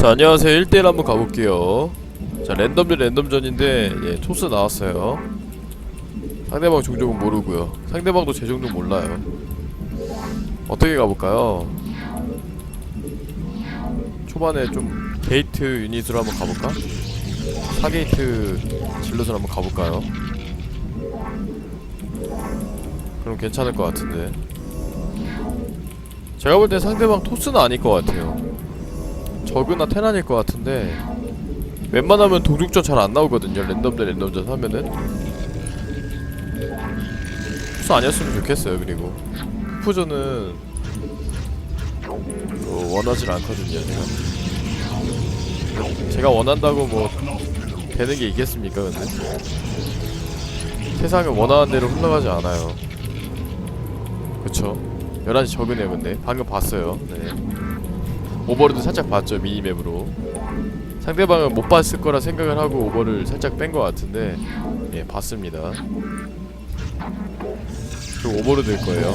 자 안녕하세요. 1대1 한번 가볼게요. 자 랜덤 대 랜덤전인데 예 토스 나왔어요. 상대방 종족은 모르고요. 상대방도 제 종족 몰라요. 어떻게 가볼까요? 초반에 좀 게이트 유닛으로 한번 가볼까? 4게이트 질럿으로 한번 가볼까요? 그럼 괜찮을 것 같은데. 제가 볼 때 상대방 토스는 아닐 것 같아요 저그나 테란일 것 같은데 웬만하면 동족전 잘 안 나오거든요. 랜덤 대 랜덤전 하면은. 투수 아니었으면 좋겠어요. 그리고 푸전은 뭐 원하질 않거든요 제가. 제가 원한다고 뭐 되는 게 있겠습니까 근데? 세상은 원하는 대로 흘러가지 않아요. 그쵸? 11시 적으네요 근데. 방금 봤어요. 네. 오버로드 살짝 봤죠 미니맵으로. 상대방은 못 봤을 거라 생각을 하고 오버를 살짝 뺀 것 같은데 예 봤습니다. 그 오버로드일 거예요.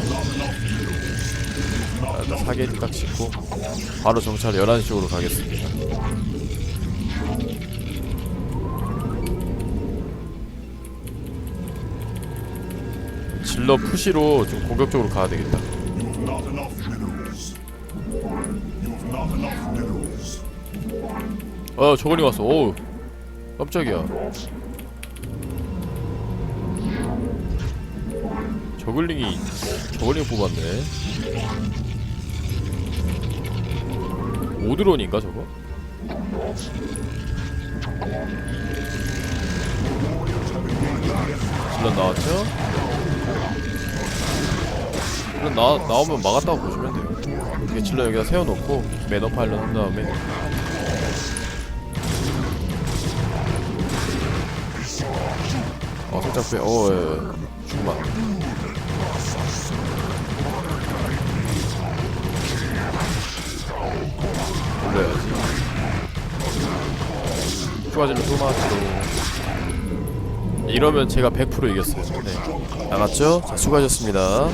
자, 4게이트 딱 짓고 바로 정찰 11시 쪽으로 가겠습니다. 질러 푸시로 좀 공격적으로 가야 되겠다 어 저걸리 왔어 어우 깜짝이야 저글링이 저글링 뽑았네 오드론인가 저거? 질럿 나왔죠? 질럿 나, 나오면 막았다고 보시면 돼요 질럿 여기다 세워놓고 매너 파일럿 한 다음에 어 살짝 빼. 어 예. 예. 잠깐만. 올려야지. 추가질로 토마토. 이러면 제가 100% 이겼어요. 네. 나갔죠? 자, 수고하셨습니다.